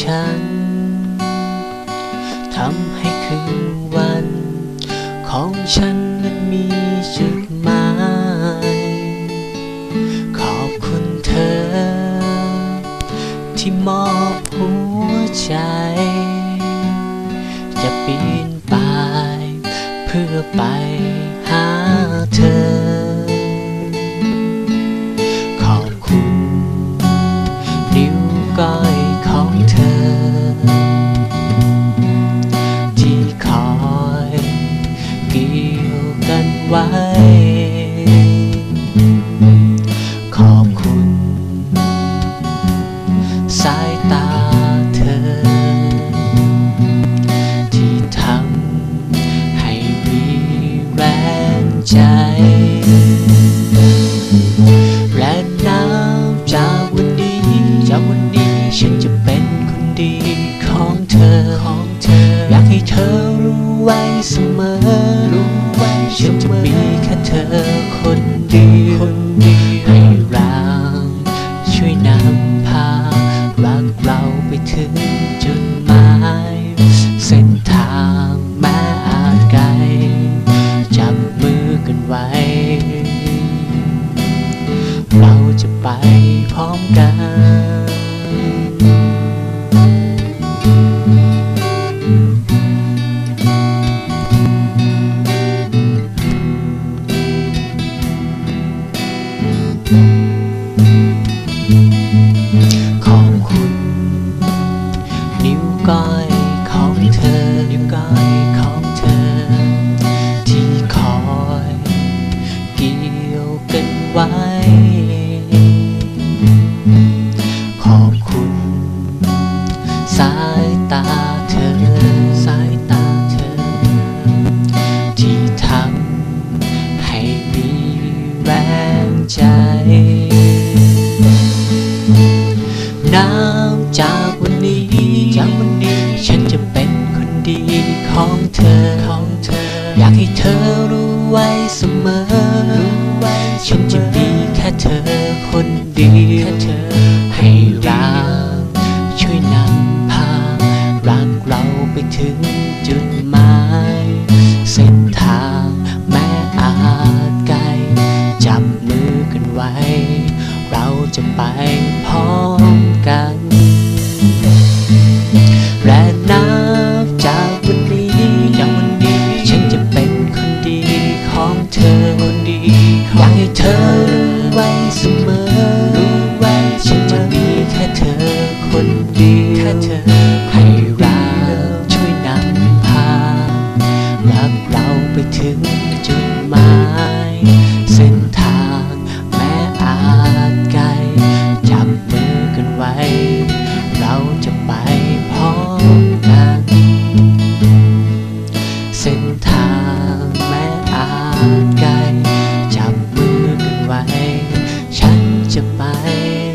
ฉัน ทำให้คืนวัน ของฉันนั้นมีจุดหมาย ขอบคุณเธอ ที่มอบหัวใจ จะปีนป่าย เพื่อไป ใจ และนับจากวันนี้ จากวันนี้ฉันจะเป็นคนดีของเธอของเธอ อยากให้เธอรู้ไว้เสมอ รู้ไว้ฉันจะมีแค่เธอคนเดียวคนเดียวายของเธอนิ้วกายของเธอ ที่คอยเกี่ยวกันไว้ ออยากให้เธอรู้ไว้เสมอรู้ไว้ฉันจะมีแค่เธอคนเดียว เธอคนดีอยากให้เธอรู้ไว้เสมอ รู้ไว้ฉันจะมีแค่เธอคนดีแค่เธอให้รักช่ 白。